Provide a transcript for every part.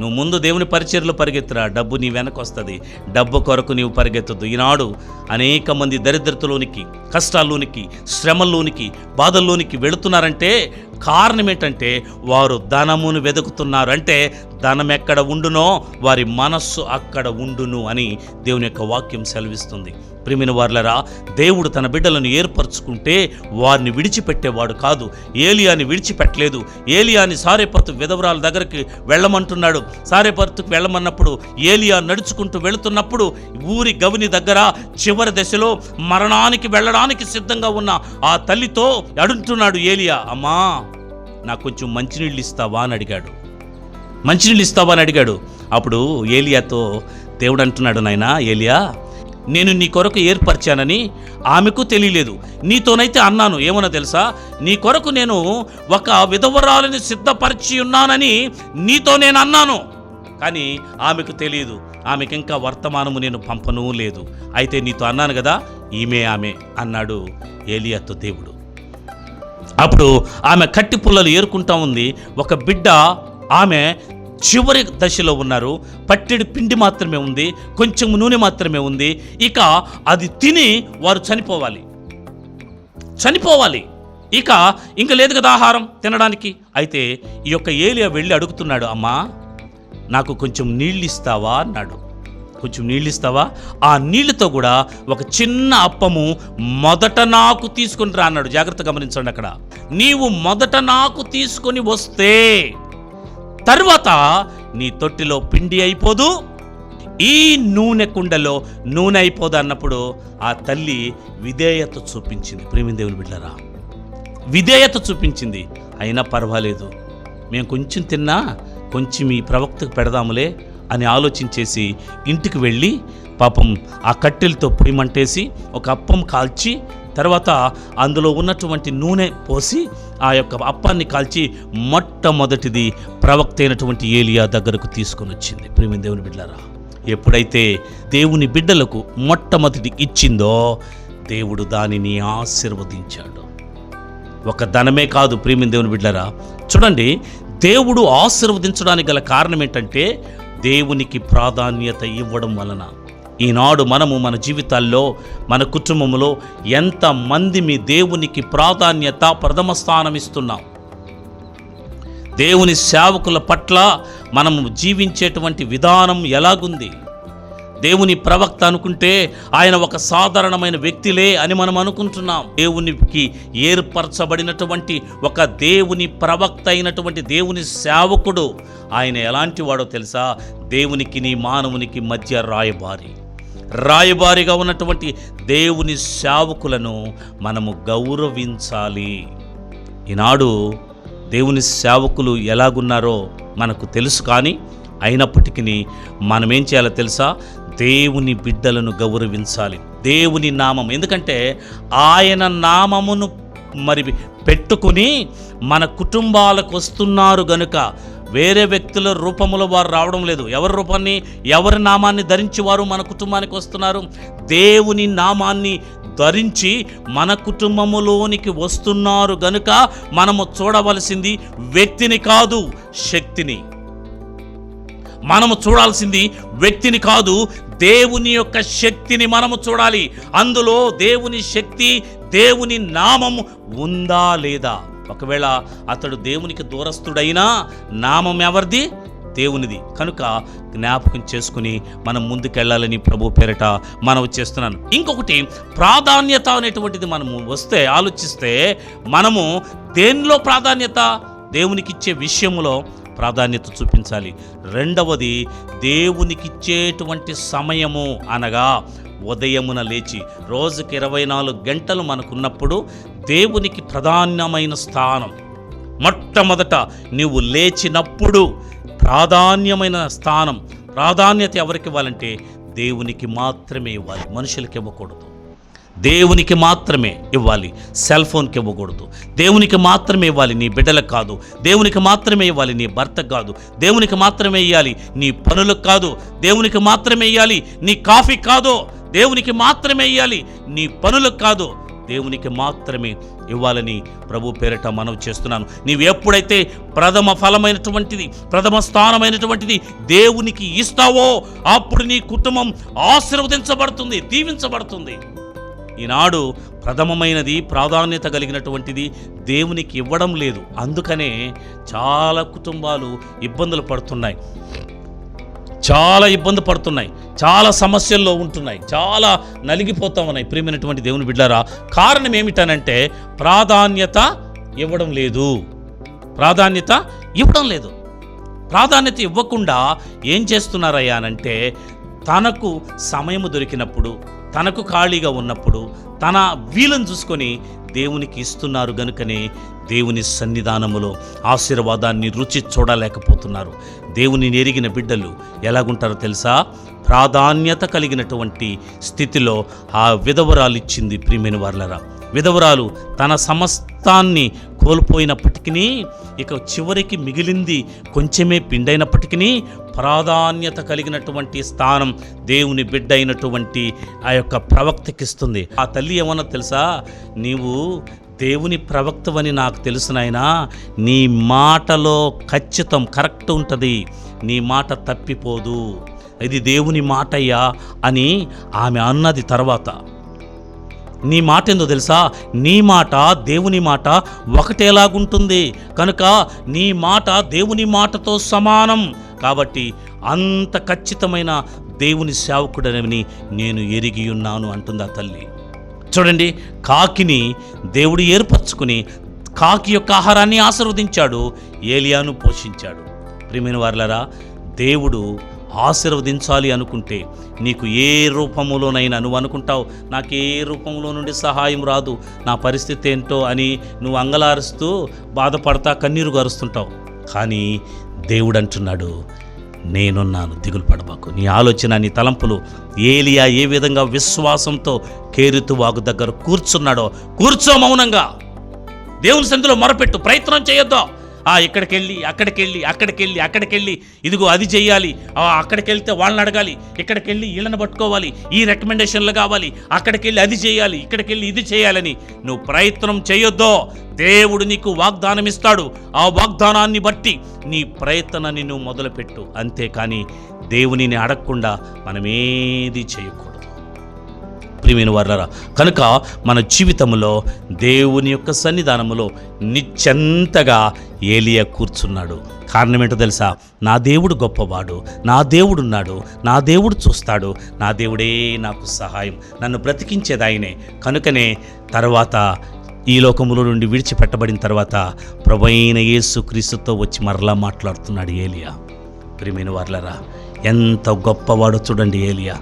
నువ్వు ముందు దేవుని పరిచర్లో పరిగెత్తురా. డబ్బు నీ వెనకొస్తుంది. డబ్బు కొరకు నీవు పరిగెత్తదు ఈనాడు అనేక మంది దరిద్రతలోనికి కష్టాల్లోనికి శ్రమల్లోనికి బాధల్లోనికి వెళుతున్నారంటే కారణం ఏంటంటే వారు ధనమును వెతుకుతున్నారు అంటే ధనం ఎక్కడ ఉండునో వారి మనస్సు అక్కడ ఉండును అని దేవుని యొక్క వాక్యం సెలవిస్తుంది. ప్రిమిన వార్లరా దేవుడు తన బిడ్డలను ఏర్పరచుకుంటే వారిని విడిచిపెట్టేవాడు కాదు. ఏలియాని విడిచిపెట్టలేదు. ఏలియాని సారేపర్తు విధవరాల దగ్గరికి వెళ్ళమంటున్నాడు. సారేపర్తుకు వెళ్ళమన్నప్పుడు ఏలియా నడుచుకుంటూ వెళుతున్నప్పుడు ఊరి గవిని దగ్గర చివరి దశలో మరణానికి వెళ్ళడానికి సిద్ధంగా ఉన్న ఆ తల్లితో అడుగుతున్నాడు ఏలియా. అమ్మా నాకు కొంచెం మంచినీళ్ళు ఇస్తావా? అని అడిగాడు. మంచినీళ్ళు ఇస్తావా? అని అడిగాడు. అప్పుడు ఏలియాతో దేవుడు అంటున్నాడు నాయనా ఏలియా నేను నీ కొరకు ఏర్పరిచానని ఆమెకు తెలియలేదు. నీతోనైతే అన్నాను ఏమన్నా తెలుసా? నీ కొరకు నేను ఒక విధవరాలని సిద్ధపరిచి ఉన్నానని నీతో నేను అన్నాను. కానీ ఆమెకు తెలియదు. ఆమెకి ఇంకా వర్తమానము నేను పంపను లేదు. అయితే నీతో అన్నాను కదా ఈమె ఆమె అన్నాడు ఏలియాతో దేవుడు. అప్పుడు ఆమె కట్టి పుల్లలు ఏరుకుంటా ఉంది. ఒక బిడ్డ ఆమె చివరి దశలో ఉన్నారు. పట్టెడు పిండి మాత్రమే ఉంది. కొంచెం నూనె మాత్రమే ఉంది. ఇక అది తిని వారు చనిపోవాలి. చనిపోవాలి. ఇక ఇంక లేదు కదా ఆహారం తినడానికి. అయితే ఈ యొక్క ఏలియా వెళ్ళి అడుగుతున్నాడు అమ్మా నాకు కొంచెం నీళ్ళు ఇస్తావా అన్నాడు. కొంచెం నీళ్ళు ఇస్తావా ఆ నీళ్ళతో కూడా ఒక చిన్న అప్పము మొదట నాకు తీసుకుని రా అన్నాడు. జాగ్రత్త గమనించండి అక్కడ. నీవు మొదట నాకు తీసుకొని వస్తే తర్వాత నీ తొట్టిలో పిండి అయిపోదు ఈ నూనె కుండలో నూనె అయిపోదు అన్నప్పుడు ఆ తల్లి విధేయత చూపించింది. ప్రేమిదేవులు బిడ్డరా విధేయత చూపించింది. అయినా పర్వాలేదు మేము కొంచెం తిన్నా కొంచెం ఈ ప్రవక్తకు పెడదాములే అని ఆలోచించేసి ఇంటికి వెళ్ళి పాపం ఆ కట్టెలతో పొయ్యమంటేసి ఒక అప్పం కాల్చి తర్వాత అందులో ఉన్నటువంటి నూనె పోసి ఆ యొక్క అప్పాన్ని కాల్చి మొట్టమొదటిది ప్రవక్త అయినటువంటి ఏలియా దగ్గరకు తీసుకొని వచ్చింది. ప్రేమి దేవుని బిడ్డలారా ఎప్పుడైతే దేవుని బిడ్డలకు మొట్టమొదటి ఇచ్చిందో దేవుడు దానిని ఆశీర్వదించాడు. ఒక ధనమే కాదు ప్రేమిన దేవుని బిడ్డరా చూడండి దేవుడు ఆశీర్వదించడానికి గల కారణం ఏంటంటే దేవునికి ప్రాధాన్యత ఇవ్వడం వలన. ఈనాడు మనము మన జీవితాల్లో మన కుటుంబంలో ఎంతమంది మీ దేవునికి ప్రాధాన్యత ప్రథమ స్థానం ఇస్తున్నాం. దేవుని సేవకుల పట్ల మనము జీవించేటువంటి విధానం ఎలాగుంది? దేవుని ప్రవక్త అనుకుంటే ఆయన ఒక సాధారణమైన వ్యక్తిలే అని మనం అనుకుంటున్నాం. దేవునికి ఏర్పరచబడినటువంటి ఒక దేవుని ప్రవక్త అయినటువంటి దేవుని సేవకుడు ఆయన ఎలాంటి వాడో తెలుసా? దేవునికి నీ మానవునికి మధ్య రాయబారి. రాయబారిగా ఉన్నటువంటి దేవుని సేవకులను మనము గౌరవించాలి. ఈనాడు దేవుని సేవకులు ఎలాగున్నారో మనకు తెలుసు కానీ అయినప్పటికీ మనం ఏం చేయాలో తెలుసా? దేవుని బిడ్డలను గౌరవించాలి. దేవుని నామం. ఎందుకంటే ఆయన నామమును మరి పెట్టుకుని మన కుటుంబాలకు వస్తున్నారు గనుక వేరే వ్యక్తుల రూపంలో వారు రావడం లేదు. ఎవరి రూపాన్ని ఎవరి నామాన్ని ధరించి వారు మన కుటుంబానికి వస్తున్నారు? దేవుని నామాన్ని ధరించి మన కుటుంబములోనికి వస్తున్నారు గనుక మనము చూడవలసింది వ్యక్తిని కాదు శక్తిని. మనము చూడాల్సింది వ్యక్తిని కాదు దేవుని యొక్క శక్తిని మనము చూడాలి. అందులో దేవుని శక్తి దేవుని నామం ఉందా లేదా? ఒకవేళ అతడు దేవునికి దూరస్తుడైనా నామం ఎవరిది? దేవునిది. కనుక జ్ఞాపకం చేసుకుని మనం ముందుకెళ్ళాలని ప్రభు పేరట మనం చేస్తున్నాను. ఇంకొకటి ప్రాధాన్యత అనేటువంటిది మనము వస్తే ఆలోచిస్తే మనము దేనిలో ప్రాధాన్యత? దేవునికిచ్చే విషయంలో ప్రాధాన్యత చూపించాలి. రెండవది దేవునికిచ్చేటువంటి సమయము అనగా ఉదయమున లేచి రోజుకి ఇరవై నాలుగు గంటలు మనకున్నప్పుడు దేవునికి ప్రధానమైన స్థానం. మొట్టమొదట నీవు లేచినప్పుడు ప్రాధాన్యమైన స్థానం ప్రాధాన్యత ఎవరికి ఇవ్వాలంటే దేవునికి మాత్రమే ఇవ్వాలి. మనుషులకి ఇవ్వకూడదు. దేవునికి మాత్రమే ఇవ్వాలి. సెల్ ఫోన్కి ఇవ్వకూడదు. దేవునికి మాత్రమే ఇవ్వాలి నీ బిడ్డలకు కాదు. దేవునికి మాత్రమే ఇవ్వాలి నీ భర్తకు కాదు. దేవునికి మాత్రమే ఇవ్వాలి నీ పనులకు కాదు. దేవునికి మాత్రమే ఇవ్వాలి నీ కాఫీ కాదు. దేవునికి మాత్రమే ఇవ్వాలి నీ పనులకు కాదు. దేవునికి మాత్రమే ఇవ్వాలని ప్రభు పేరిట మనవి చేస్తున్నాను. నీవు ఎప్పుడైతే ప్రథమ ఫలమైనటువంటిది ప్రథమ స్థానమైనటువంటిది దేవునికి ఇస్తావో అప్పుడు నీ కుటుంబం ఆశీర్వదించబడుతుంది దీవించబడుతుంది. ఈనాడు ప్రథమమైనది ప్రాధాన్యత కలిగినటువంటిది దేవునికి ఇవ్వడం లేదు. అందుకనే చాలా కుటుంబాలు ఇబ్బందులు పడుతున్నాయి. చాలా ఇబ్బంది పడుతున్నాయి. చాలా సమస్యల్లో ఉంటున్నాయి. చాలా నలిగిపోతా ఉన్నాయి ప్రియమైనటువంటి దేవుని బిడ్డారా కారణం ఏమిటనంటే ప్రాధాన్యత ఇవ్వడం లేదు. ప్రాధాన్యత ఇవ్వడం లేదు. ప్రాధాన్యత ఇవ్వకుండా ఏం చేస్తున్నారయ్యా అనంటే తనకు సమయము దొరికినప్పుడు తనకు ఖాళీగా ఉన్నప్పుడు తన వీలను చూసుకొని దేవునికి ఇస్తున్నారు గనుకనే దేవుని సన్నిధానములో ఆశీర్వాదాన్ని రుచి చూడలేకపోతున్నారు. దేవుని ఎరిగిన బిడ్డలు ఎలాగుంటారో తెలుసా? ప్రాధాన్యత కలిగినటువంటి స్థితిలో ఆ విధవరాలు ఇచ్చింది ప్రియమైన వర్లరా. విధవరాలు తన సమస్తాన్ని కోల్పోయినప్పటికీ ఇక చివరికి మిగిలింది కొంచెమే పిండైనప్పటికీ ప్రాధాన్యత కలిగినటువంటి స్థానం దేవుని బిడ్డ అయినటువంటి ఆ యొక్క ప్రవక్తకిస్తుంది. ఆ తల్లి ఏమన్నా తెలుసా? నీవు దేవుని ప్రవక్తవని నాకు తెలుసు నీ మాటలో ఖచ్చితం కరెక్ట్ ఉంటుంది. నీ మాట తప్పిపోదు. ఇది దేవుని మాటయ్యా అని ఆమె అన్నది తర్వాత. నీ మాట ఏందో తెలుసా? నీ మాట దేవుని మాట ఒకటేలాగుంటుంది. కనుక నీ మాట దేవుని మాటతో సమానం. కాబట్టి అంత ఖచ్చితమైన దేవుని సేవకుడనని నేను ఎరిగి ఉన్నాను అంటుంది ఆ తల్లి. చూడండి కాకిని దేవుడు ఏర్పరచుకుని కాకి యొక్క ఆహారాన్ని ఆశీర్వదించాడు ఏలియాను పోషించాడు. ప్రియమైన వారులరా దేవుడు ఆశీర్వదించాలి అనుకుంటే నీకు ఏ రూపంలోనైనా నువ్వు అనుకుంటావు నాకు ఏ రూపంలో నుండి సహాయం రాదు నా పరిస్థితి ఏంటో అని నువ్వు అంగలారుస్తూ బాధపడతా కన్నీరు గారుస్తుంటావు. కానీ దేవుడు అంటున్నాడు నేనున్నాను దిగులు పడబాకు. నీ ఆలోచన నీ తలంపులు ఏలియా ఏ విధంగా విశ్వాసంతో కేరుతు వాగు దగ్గర కూర్చున్నాడో కూర్చో మౌనంగా. దేవుని సంధిలో మొరపెట్టు ప్రయత్నం చేయొద్దాం. ఆ ఇక్కడికి వెళ్ళి అక్కడికి వెళ్ళి అక్కడికి వెళ్ళి అక్కడికి వెళ్ళి ఇదిగో అది చేయాలి ఆ అక్కడికి వెళ్తే వాళ్ళని అడగాలి. ఇక్కడికి వెళ్ళి వీళ్ళని పట్టుకోవాలి. ఈ రికమెండేషన్లు కావాలి. అక్కడికి వెళ్ళి అది చేయాలి ఇక్కడికి వెళ్ళి ఇది చేయాలని నువ్వు ప్రయత్నం చేయొద్దో. దేవుడు నీకు వాగ్దానం ఇస్తాడు ఆ వాగ్దానాన్ని బట్టి నీ ప్రయత్నాన్ని నువ్వు మొదలుపెట్టు. అంతేకాని దేవునిని అడగకుండా మనమేది చేయకూడదు. ప్రియమైన వారరా కనుక మన జీవితంలో దేవుని యొక్క సన్నిధానములో నిశ్చంతగా ఏలియా కూర్చున్నాడు. కారణం ఏంటో తెలుసా? నా దేవుడు గొప్పవాడు నా దేవుడున్నాడు నా దేవుడు చూస్తాడు నా దేవుడే నాకు సహాయం నన్ను బ్రతికించేది ఆయనే కనుకనే తర్వాత ఈ లోకములో నుండి విడిచిపెట్టబడిన తర్వాత ప్రభైన యేసు క్రీస్తుతో వచ్చి మరలా మాట్లాడుతున్నాడు ఏలియా. ప్రియమైన వార్లరా ఎంత గొప్పవాడో చూడండి ఏలియా.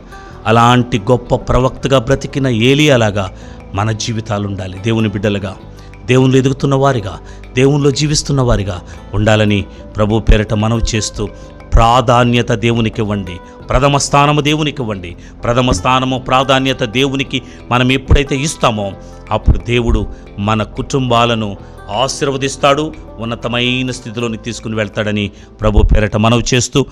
అలాంటి గొప్ప ప్రవక్తగా బ్రతికిన ఏలియాలాగా మన జీవితాలు ఉండాలి దేవుని బిడ్డలుగా. దేవుళ్ళు ఎదుగుతున్న వారిగా దేవుళ్ళు జీవిస్తున్న వారిగా ఉండాలని ప్రభు పేరిట మనవి చేస్తూ ప్రాధాన్యత దేవునికి ఇవ్వండి ప్రథమ స్థానము దేవునికి ఇవ్వండి ప్రథమ స్థానము ప్రాధాన్యత దేవునికి మనం ఎప్పుడైతే ఇస్తామో అప్పుడు దేవుడు మన కుటుంబాలను ఆశీర్వదిస్తాడు ఉన్నతమైన స్థితిలోని తీసుకుని వెళ్తాడని ప్రభు పేరట మనవి చేస్తూ